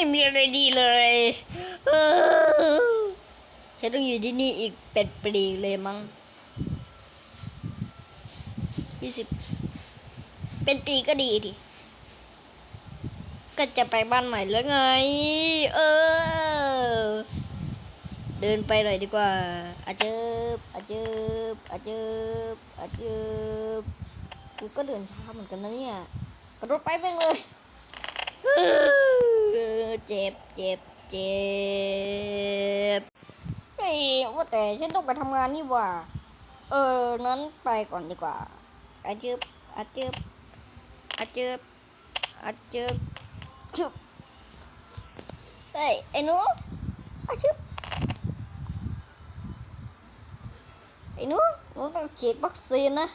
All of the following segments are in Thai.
ไม่มีอะไรดีเลยเออฉันต้องอยู่ที่นี่อีกเป็นปีเลยมั้งยี่สิบเป็นปีก็ดีดิ ก็จะไปบ้านใหม่แล้วไง เออ เดินไปหน่อยดีกว่าอาเจิบอาเจิบอาเจิบอาเจิบกูก็เดินช้าเหมือนกันนะเนี่ยระโดดไปแม่งเลย เจ็บเจ็บเจ็บเฮ้ยว่าแต่ฉันต้องไปทำงานนี่ว่า เออ นั้นไปก่อนดีกว่าอาเจิบอาเจิบอาเจิบอาเจิบชุบเฮ้ยไอ้หนูอาเจิบไอ้หนูหนูต้องฉีดวัคซีนนะ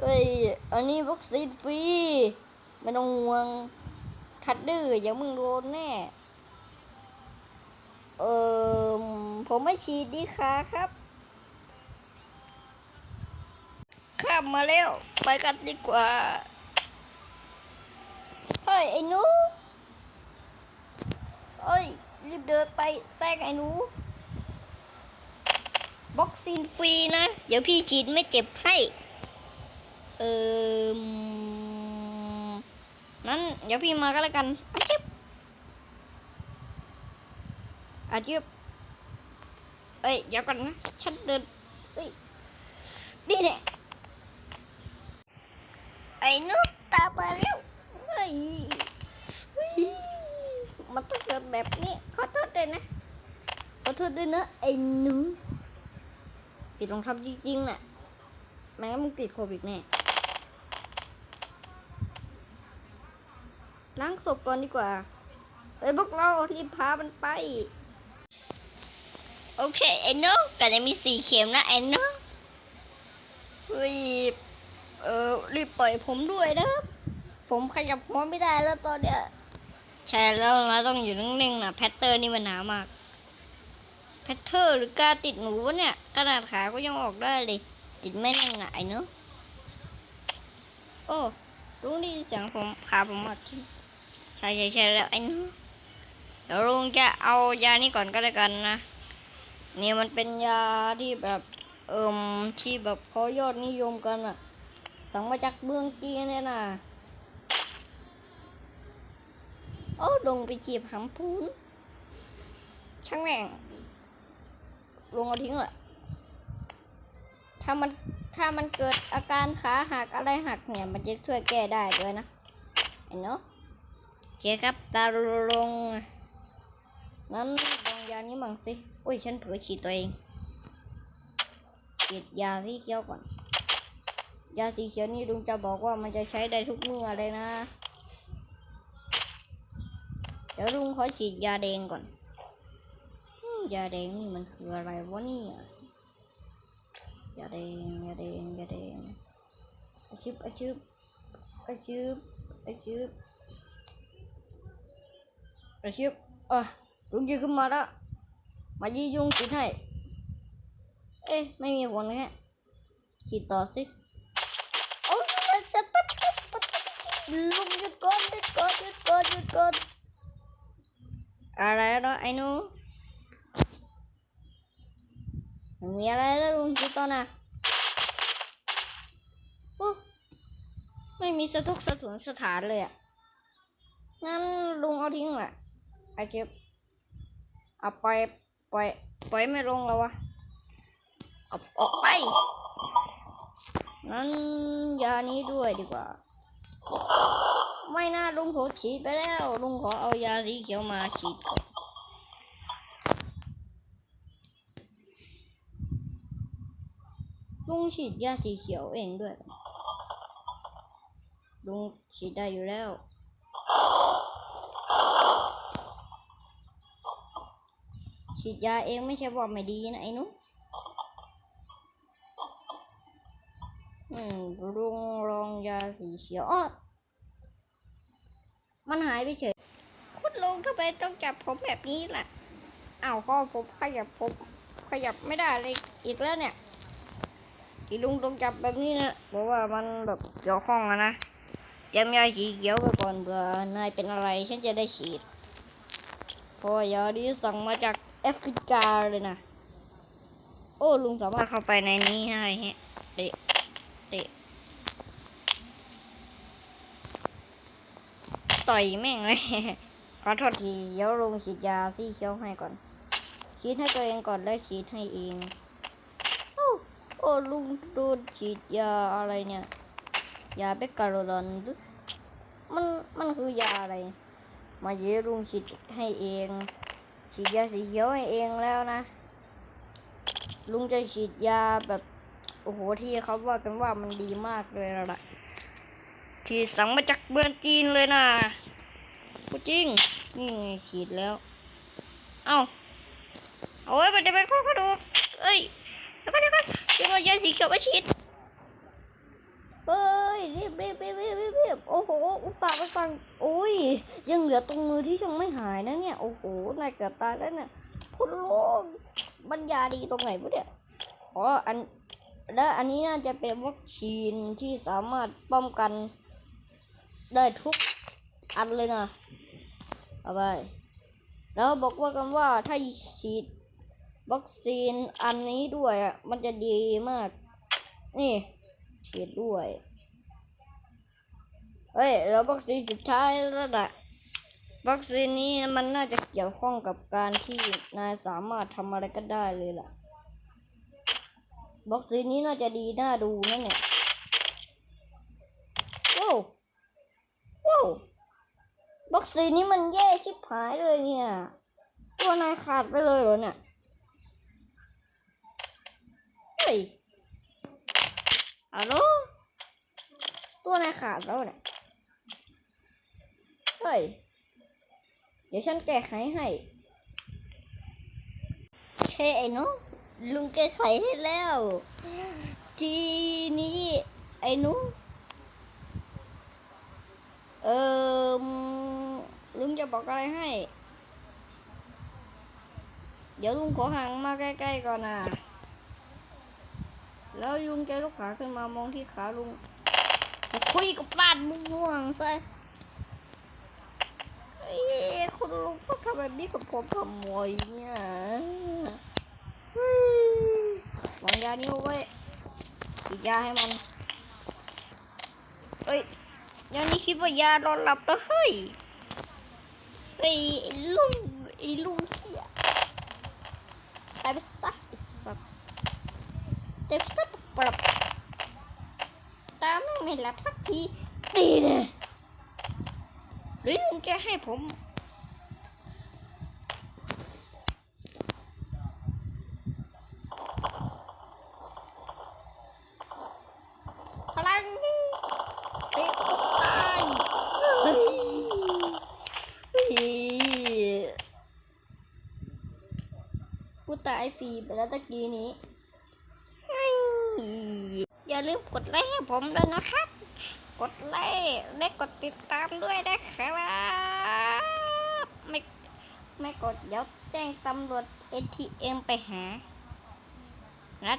เอ้ยอันนี้วัคซีนฟรีไม่ต้องห่วง ทัดดื้ออย่ามึงโดนแน่เออผมไม่ฉีดดีค่ะครับ ข้ามมาแล้ว ไปกันดีกว่า เฮ้ย ไอ้นูเอ้ย รีบเดินไปแทรกไอ้นูวัคซีนฟรีนะ เดี๋ยวพี่ฉีดไม่เจ็บให้ เออ นั้นเดี๋ยวพี่มาก็แล้วกันอาชีพอาชีพเอ้ยเดี๋ยวก่อนนะฉันเดินเอ้ยนี่เนี่ยไอ้นุ๊กตามมาแล้วเฮ้ยเฮ้ยมันต้องเกิดแบบนี้ขอโทษด้วยนะขอโทษด้วยนะไอ้หนูปิดรองเท้าจริงๆน่ะแม้มึงติดโควิดแน่ ล้างศพก่อนดีกว่าเอ้ยพวกเรารีบพามันไป โอเคไอ้น้องแต่จะมีสี่เข็มนะไอ้น้องเฮ้ยเออรีบปล่อยผมด้วยนะครับผมขยับหัวไม่ได้แล้วตอนเนี้ยใช่แล้วเราต้องอยู่นิ่งๆนะแพทเตอร์นี่มันหนามากแพทเทอร์หรือกาติดหนูวะเนี่ยขนาดขาก็ยังออกได้เลย ติดไม่แน่นหนะไอ้เนอะโอ้ลุงได้ยินเสียงผมขาผมหมด ใช่ใช่ใช่แล้วไอ้นเดี๋ยวลุงจะเอายานี้ก่อนก็แล้วกันนะเนี่ยมันเป็นยาที่แบบเอิมที่แบบเขายอดนิยมกันอะสั่งมาจากเมืองจีนเนี่ยนะโอ้ลงไปจีบหำพูนช่างแม่งลงเอาทิ้งเลยถ้ามันถ้ามันเกิดอาการขาหักอะไรหักเนี่ย มันจะช่วยแก้ได้ด้วยนะเห็นเนาะ เคครับตาลงนั้นลองยานี้มั่งสิอุ้ยฉันเผลอฉีดตัวเองฉีดยาสีเขียวก่อน ยาสีเขียวนี่ลุงจะบอกว่ามันจะใช้ได้ทุกเมื่อเลยนะ เดี๋ยวลุงขอฉีดยาแดงก่อนยาแดงนี่มันคืออะไรวะเนี่ยยาแดงยาแดงยาแดงอาชิบอาชิบอาชิบอาชิบ อาชิบอะลุงยืนขึ้นมาแล้ว มายียุ่งฉีดให้ เอ๊ะ ไม่มีผลแค่ฉีดต่อสิโอ้ยสะปัดปัดปัดลุงหยุดก่อนหยุดก่อนหยุดก่อนหยุดก่อนอะไรเนาะไอ้นูมันมีอะไรแล้วลุงจีตอนน่ะโอ้ไม่มีสะทุกสะถุนสถานเลยอะ งั้นลุงเอาทิ้งแหละ ไอเจ็บเอาปล่อยปล่อยปล่อยไม่ลงแล้ววะเอาออกไปนั้นยานี้ด้วยดีกว่า ไม่น่าลุงโถฉีดไปแล้วลุงขอเอายาสีเขียวมาฉีดก่อนลุงฉีดยาสีเขียวเองด้วยลุงฉีดได้อยู่แล้ว ฉีดยาเองไม่ใช่ว่าไม่ดีนะไอ้นุอืมลุงลองยาสีเขียวอ้อมันหายไปเฉย คุณลุงทำไมต้องจับผมแบบนี้ล่ะอ้าวข้อผมขยับผมขยับไม่ได้เลยอีกแล้วเนี่ย ที่ลุงต้องจับแบบนี้นะเพราะว่ามันแบบเกี่ยวข้องอะนะเตรียมยาสีเขียวไว้ก่อนเผื่อนายเป็นอะไรฉันจะได้ฉีดพราะว่ายานี้สั่งมาจาก แอฟริกาเลยนะ โอ้ลุงสามารถเข้าไปในนี้ได้ฮะเตะเตะต่อยแม่งเลยขอโทษทีเดี๋ยวลุงฉีดยาสีเขียวให้ก่อนฉีดให้ตัวเองก่อนแล้วฉีดให้เองโอ้โอ้ลุงโดนฉีดยาอะไรเนี่ยยาเบกการลอนมันมันคือยาอะไร มาเยลุงฉีดให้เอง ฉีดยาสีเขียวให้เองแล้วนะ ลุงจะฉีดยาแบบ โอ้โหที่เขาว่ากันว่ามันดีมากเลยละที่สั่งมาจากเมืองจีนเลยนะพูดจริง นี่ไงฉีดแล้ว เอาเอาไว้มันจะเป็นข้อกระดูกเอ้ยเดี๋ยวก่อนเดี๋ยวก่อนเดี๋ยวก่อนยาสีเขียวมาฉีดเฮ้ยรีบรีบรีบรีบรีบรีบ โอ้โห อุตส่าห์ไปฟังโอ้ย ยังเหลือตรงมือที่ยังไม่หายนะเนี่ย โอ้โห นายเกือบตายแล้วเนี่ยคุณลุงบรรยาดีตรงไหนวะเนี่ย อ๋อ อัน แล้วอันนี้น่าจะเป็นวัคซีนที่สามารถป้องกัน ได้ทุกอันเลยนะ เอาไป แล้วบอกว่ากันว่าถ้าฉีดวัคซีนอันนี้ด้วยอะ มันจะดีมาก นี่ฉีดด้วย เฮ้ยแล้ววัคซีนสุดท้ายแล้วแหละวัคซีนนี้มันน่าจะเกี่ยวข้องกับการที่นายสามารถทำอะไรก็ได้เลยล่ะวัคซีนนี้น่าจะดีน่าดูนั่นเนี่ยว้าวว้าววัคซีนนี้มันแย่ชิบหายเลยเนี่ย ตัวนายขาดไปเลยเหรอเนี่ยเฮ้ยฮัลโหลตัวนายขาดแล้วเนี่ย เฮ้ย เดี๋ยวฉันแก้ไขให้เช่ไอ้นุลุงแก้ไขให้แล้ว ทีนี้ ไอ้นุเออลุงจะบอกอะไรให้ เดี๋ยวลุงขอห่างมาใกล้ๆก่อนนะแล้วยุงแกลุกขาขึ้นมามองที่ขาลุงคุยกับบ้านม่วงๆซะเอ้ยคุณ ลงต้อทำแบบนี้กับผมทำไมเนี่ยเฮ้ยวางยานี้เอาไว้ฉีดยาให้มันเอ้ยยานี้คิดว่ายานอนหลับแล้วเฮ้ยเฮ้ยไอ้ลุงไอ้ลุงเขี้ยตายไปซะไอ้สัตว์เต็มสักปรับตาไม่ไม่หลับสักทีตีเลยหรือลุงจะให้ผมพลังเตะตายเฮ้ยเฮ้ย ไอฟรีไปแล้วตะกี้นี้ อย่าลืมกดไลค์ให้ผมด้วยนะครับ กดไลค์และกดติดตามด้วยนะครับไม่ไม่กดเดี๋ยวแจ้งตำรวจ ATM ไปหานะ